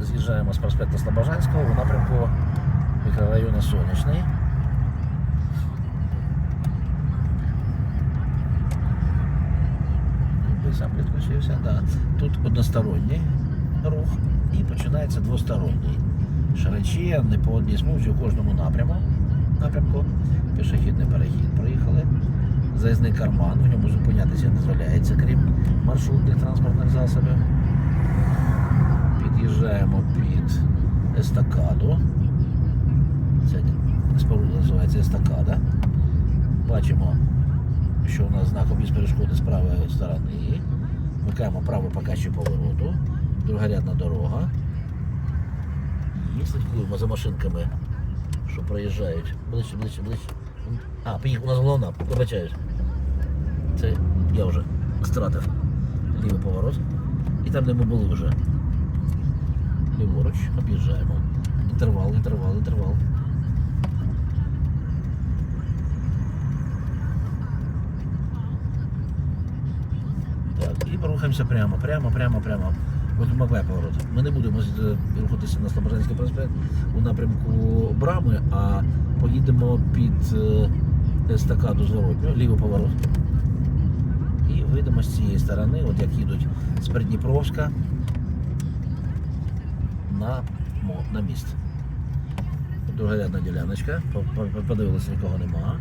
з'їжджаємо з проспекту Слобожанського у напрямку мікрорайону Сонячний. Сам підключився, да. Тут односторонній рух і починається двосторонній. Широченний по одній смузі у кожному напряму. напрямку. Пішохідний перехід проїхали. Заїзний карман, в ньому зупинятися не дозволяється, крім маршрутних транспортних засобів. Естакаду. Ця споруда називається естакада. Бачимо, що у нас знак об'їзд перешкоди з правої сторони. Вмикаємо праву покачу повороту. Другорядна дорога. І слідкуємо за машинками, що проїжджають. Ближче, ближче, ближче. А, поїхав у нас головна, вибачаюсь. Це я вже стратив лівий поворот. І там, де ми були вже. Ліворуч, об'їжджаємо. Інтервал, інтервал, інтервал. Так, і порухаємося прямо, прямо, прямо, прямо. От Маквай поворот. Ми не будемо рухатися на Слобожанський проспект у напрямку Брами, а поїдемо під е, естакаду зворотню, лівий поворот. І вийдемо з цієї сторони, от як їдуть з Придніпровська на, на міст. Другорядна діляночка. По- по- Подивилися, нікого нема.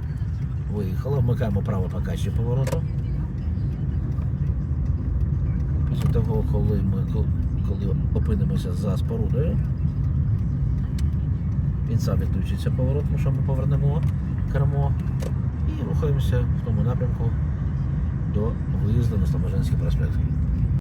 Виїхала, вмикаємо право покачі повороту. Після того, коли ми коли опинимося за спорудою, він сам відключиться поворот, тому що ми повернемо кермо і рухаємося в тому напрямку до виїзду на Слобожанський проспект.